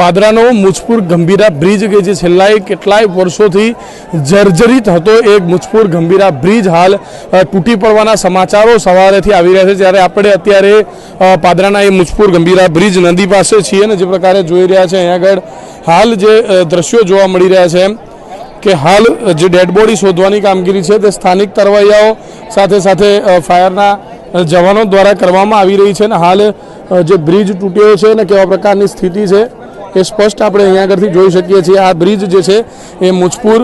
પાદરાનો Mujpur Gambhira bridge કે જે છેલ્લા કેટલાય વર્ષોથી જર્જરિત હતો, એ મુજપુર ગંભીરા બ્રિજ હાલ તૂટી પડવાના સમાચારો સવારેથી આવી રહ્યા છે. જ્યારે આપણે અત્યારે પાદરાના એ મુજપુર ગંભીરા બ્રિજ નદી પાસે છીએ ને જે પ્રકારે જોઈ રહ્યા છે, અહીંયા આગળ હાલ જે દ્રશ્યો જોવા મળી રહ્યા છે, કે હાલ જે ડેડ બોડી શોધવાની કામગીરી છે, તે સ્થાનિક તરવૈયાઓ સાથે સાથે ફાયરના જવાનો દ્વારા કરવામાં આવી રહી છે અને હાલ જે બ્રિજ તૂટ્યો છે ને કેવા પ્રકારની સ્થિતિ છે એ સ્પષ્ટ આપણે અહીંયા આગળથી જોઈ શકીએ છીએ. આ બ્રિજ જે છે એ મુજપુર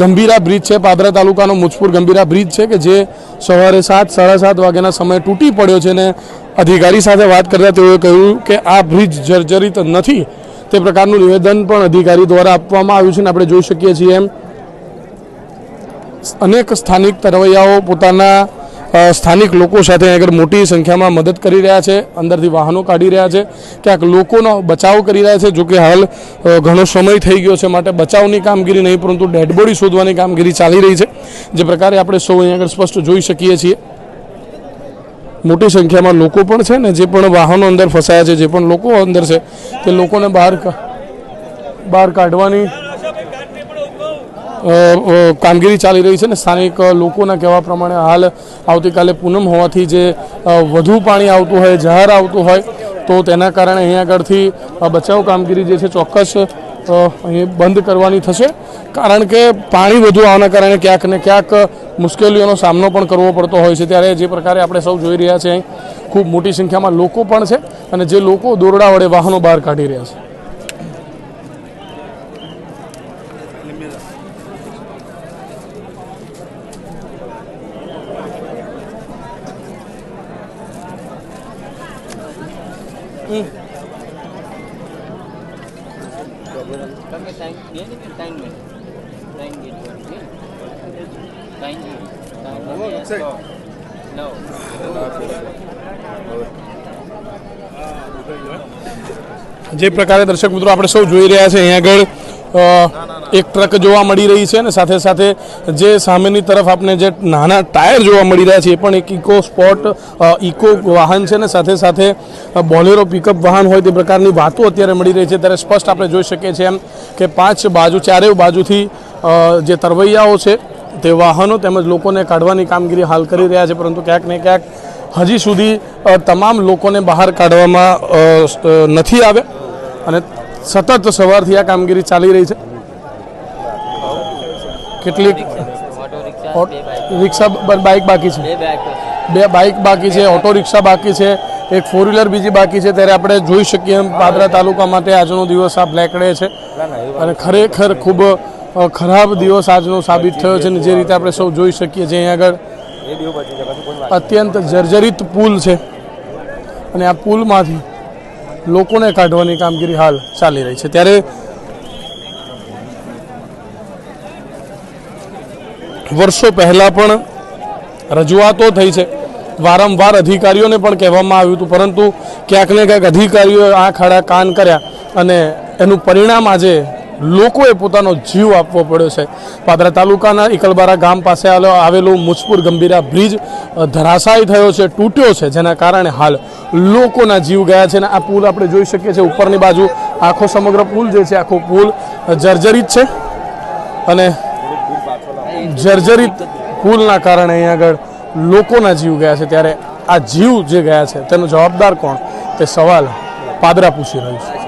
ગંભીરા બ્રિજ છે. પાદરા તાલુકાનો મુજપુર ગંભીરા બ્રિજ છે કે જે સવારે સાત, સાડા સાત વાગ્યાના સમયે તૂટી પડ્યો છે ને અધિકારી સાથે વાત કરતા તેઓએ કહ્યું કે આ બ્રિજ જર્જરિત નથી. તે પ્રકારનું નિવેદન પણ અધિકારી દ્વારા આપવામાં આવ્યું છે ને આપણે જોઈ શકીએ છીએ એમ. અનેક સ્થાનિક તરવૈયાઓ પોતાના સ્થાનિક લોકો સાથે આગળ મોટી સંખ્યામાં મદદ કરી રહ્યા છે, અંદરથી વાહનો કાઢી રહ્યા છે. ક્યાંક લોકોનો બચાવ કરી રહ્યા છે, જોકે હાલ ઘણો સમય થઈ ગયો છે માટે બચાવની કામગીરી નહીં, પરંતુ ડેડબોડી શોધવાની કામગીરી ચાલી રહી છે. જે પ્રકારે આપણે સૌ અહીં આગળ સ્પષ્ટ જોઈ શકીએ છીએ. મોટી સંખ્યામાં લોકો પણ છે ને, જે પણ વાહનો અંદર ફસાયા છે, જે પણ લોકો અંદર છે, તે લોકોને બહાર બહાર કાઢવાની કામગીરી ચાલી રહી છે ને સ્થાનિક લોકોના કહેવા પ્રમાણે હાલ આવતીકાલે પૂનમ હોવાથી જે વધુ પાણી આવતું હોય, જહાર આવતું હોય, તો તેના કારણે અહીંયા આગળથી બચાવ કામગીરી જે છે ચોક્કસ અહીં બંધ કરવાની થશે. કારણ કે પાણી વધુ આવવાના કારણે ક્યાંક ને ક્યાંક મુશ્કેલીઓનો સામનો પણ કરવો પડતો હોય છે. ત્યારે જે પ્રકારે આપણે સૌ જોઈ રહ્યા છીએ અહીં, ખૂબ મોટી સંખ્યામાં લોકો પણ છે અને જે લોકો દોરડા વડે વાહનો બહાર કાઢી રહ્યા છે. તમે ટાઈમ નો જે પ્રકારે દર્શક મિત્રો આપણે સૌ જોઈ રહ્યા છે અહીંયા આગળ એક ટ્રક જોવા મળી રહી છે અને સાથે સાથે જે સામેની તરફ આપણે જે નાના ટાયર જોવા મળી રહ્યા છે, એ પણ એક ઇકો સ્પોટ ઇકો વાહન છે ને સાથે સાથે બોલેરો પિકઅપ વાહન હોય તે પ્રકારની વાતો અત્યારે મળી રહી છે. ત્યારે સ્પષ્ટ આપણે જોઈ શકીએ છીએ એમ કે પાંચ બાજુ, ચારેય બાજુથી જે તરવૈયાઓ છે તે વાહનો તેમજ લોકોને કાઢવાની કામગીરી હાલ કરી રહ્યા છે. પરંતુ ક્યાંક ને ક્યાંક હજી સુધી તમામ લોકોને બહાર કાઢવામાં નથી આવ્યા અને સતત સવારથી આ કામગીરી ચાલી રહી છે. કેટલીક રિક્ષા બાઇક બાકી છે. બે બાઇક બાકી છે, ઓટો રિક્ષા બાકી છે, એક ફોર વ્હીલર બીજી બાકી છે. ત્યારે આપણે જોઈ શકીએ એમ પાદરા તાલુકા માટે આજનો દિવસ આ બ્લેક ડે છે. અને ખરેખર ખૂબ ખરાબ દિવસ આજનો સાબિત થયો છે અને જે રીતે આપણે સૌ જોઈ શકીએ છીએ. અહીં આગળ અત્યંત જર્જરિત પુલ છે. અને આ પુલમાંથી લોકોને કાઢવાની કામગીરી હાલ ચાલી રહી છે. ત્યારે વર્ષો પહેલાં પણ રજૂઆતો થઈ છે. વારંવાર અધિકારીઓને પણ કહેવામાં આવ્યું હતું, પરંતુ ક્યાંક ને ક્યાંક અધિકારીઓએ આ ખાડા કાન કર્યા અને એનું પરિણામ આજે લોકોએ પોતાનો જીવ આપવો પડ્યો છે. પાદરા તાલુકાના ઇકલબારા ગામ પાસે આવેલો- મુજપુર ગંભીરા બ્રિજ ધરાશાયી થયો છે, તૂટ્યો છે, જેના કારણે હાલ લોકોના જીવ ગયા છે અને આ પુલ આપણે જોઈ શકીએ છીએ ઉપરની બાજુ. આખો સમગ્ર પુલ જે છે, આખો પુલ જર્જરિત છે અને જર્જરિત પુલના કારણે અહીં આગળ લોકોના જીવ ગયા છે. ત્યારે આ જીવ જે ગયા છે, તેનો જવાબદાર કોણ? તે સવાલ પાદરા પૂછી રહ્યું છે.